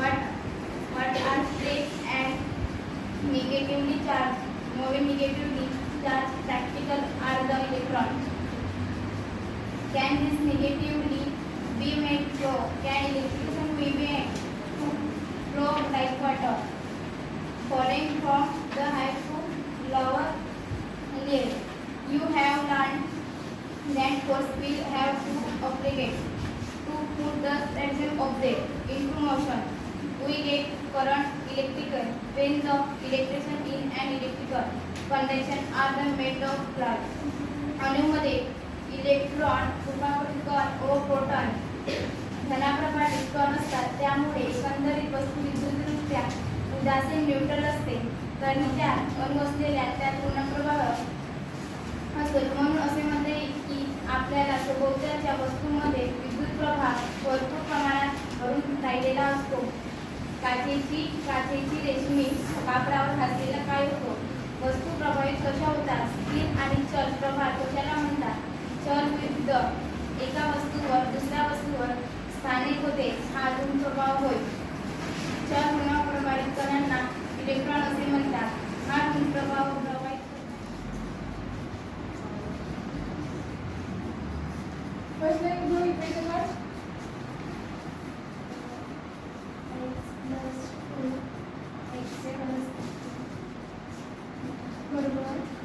What, what are straight and negatively charged? Moving negatively charged practical are the electrons. Can this negatively be made flow? Can electricity be made to flow like water? following from the high to lower layer, You have learned that force will have to obligate to put the present object into motion. We get current electrical when the electrician in an electrical conduction are the made of glass. अणूमध्ये electron उपापरिकण व proton धनाप्रमाणे electron असतात. त्यामुळे एकंदरीत वस्तू विद्युतदृष्ट्या उदासीन neutral असते. तर त्यात अणू असलेल्या त्यात ऋणप्रभाव असतो. म्हणून असे म्हणते की आपल्याला सभोवतालच्या वस्तूमध्ये विद्युत प्रवाह भरपूर प्रमाणात भरून राहिलेला असतो. काचेची काचेची रेशमी कापडावर घातलेला काय होतो? वस्तू प्रभावित कशा होतात? स्थिर आणि चल प्रभाव कशाला म्हणतात? चल विरुद्ध एका वस्तूवर दुसऱ्या वस्तूवर स्थानिक होते. हा दोन प्रभाव होय. चल Lord.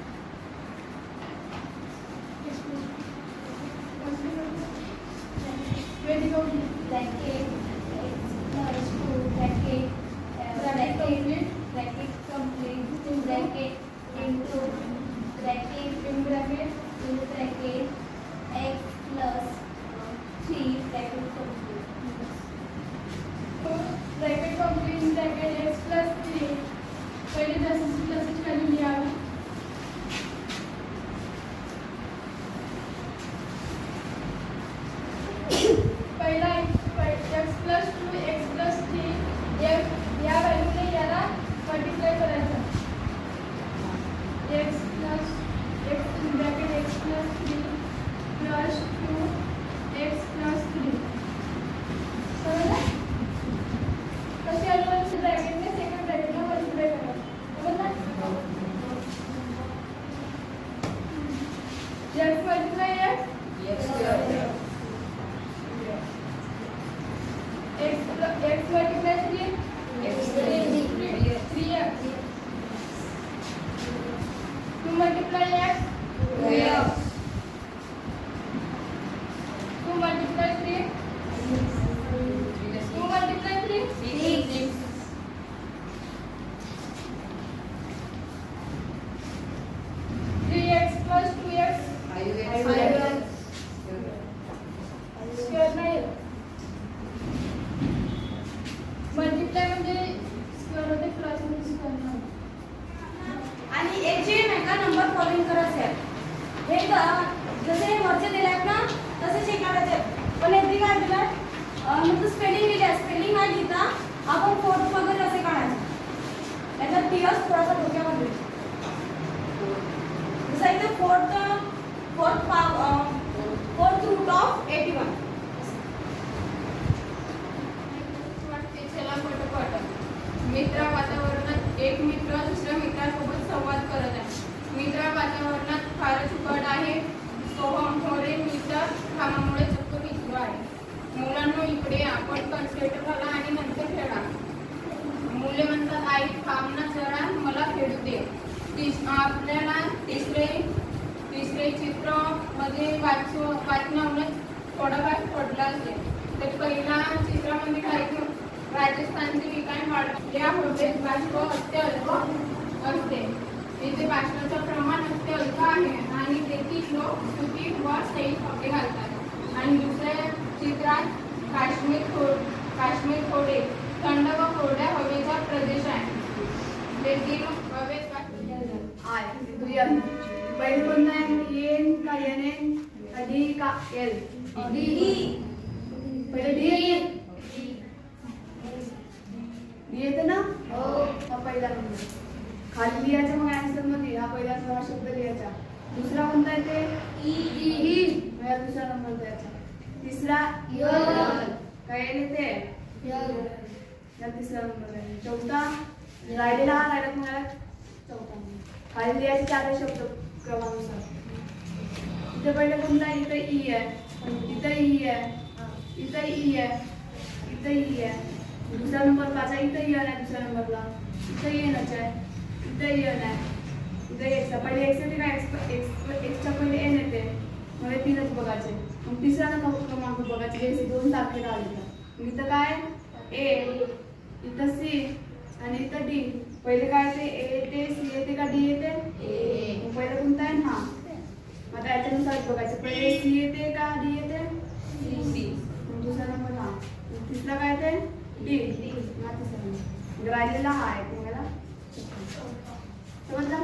23 years? Yes, sir. X, X multiplies 3? X 3. 3 x. 2 multiply x? 2x. हा नंबर फॉलोइंग करायचे आहे. हे जसे हे वरचे दिले आहेत ना तसेच हे काढायचे पण यांनी काय दिलं म्हणजे स्पेलिंग लिहिले आहे स्पेलिंग नाही लिहिता आपण फोर्थ वगैरे असे काढायचे. त्याच्यात टीएस थोडासा डोक्यावर थोडाफार पडला असेल तर चित्र चित्रामध्ये काय की राजस्थानचे ठिकाण वाढल्या होते बाष्प अत्यल्प असते. तिथे बाष्पाचं प्रमाण अत्यल्प आहे आणि तेथील लोक सुटी व सैल कपडे घालतात. आणि दुसऱ्या चित्रात काश्मीर थो काश्मीर खोडे थंड व कोरड्या हवेचा प्रदेश आहे. तेथील हवेत वातावरण आय दुय्यम. आहे येन का येने का एल पहिले डी डी येते ना? हो हा पहिला नंबर. खाली लिहायचा मग मध्ये. हा पहिला सहा शब्द लिहायचा. दुसरा कोणता येते? ई ई. हा दुसरा नंबर द्यायचा. तिसरा य. काय येते? या. तिसरा नंबर आहे. चौथा? राहिलेला हा राहिला मग याला चौथा. खाली लिहायचे चार शब्द क्रमानुसार. इथे पहिले कोणता? इथे ई आहे. इथे ई आहे. इथे ई आहे. इथे ई आहे. दुसरा नंबर पाच. आहे इथे यन आहे दुसऱ्या नंबरला इथे येनच आहे इथे यन आहे. इथे एक्स आहे पहिले एक्स येते का एक्स एक्स एक्सच्या पहिले एन येते. हे तीनच बघायचे. मग तिसरा नंबर क्रमांक बघायचे. हे दोन तारखेला आले मग इथं काय? ए इथं सी आणि इथं डी पहिले काय येते? ए येते सी येते का डी येते? पहिलं कोणतं आहे? हा. आता याच्यानुसार बघायचं? पहिले सी येते का? डी येते? दुसरा नंबर हा. तिसरा काय येते? डी हा तिसरा म्हणजे राहिलेला हा आहे तुम्हाला समजला?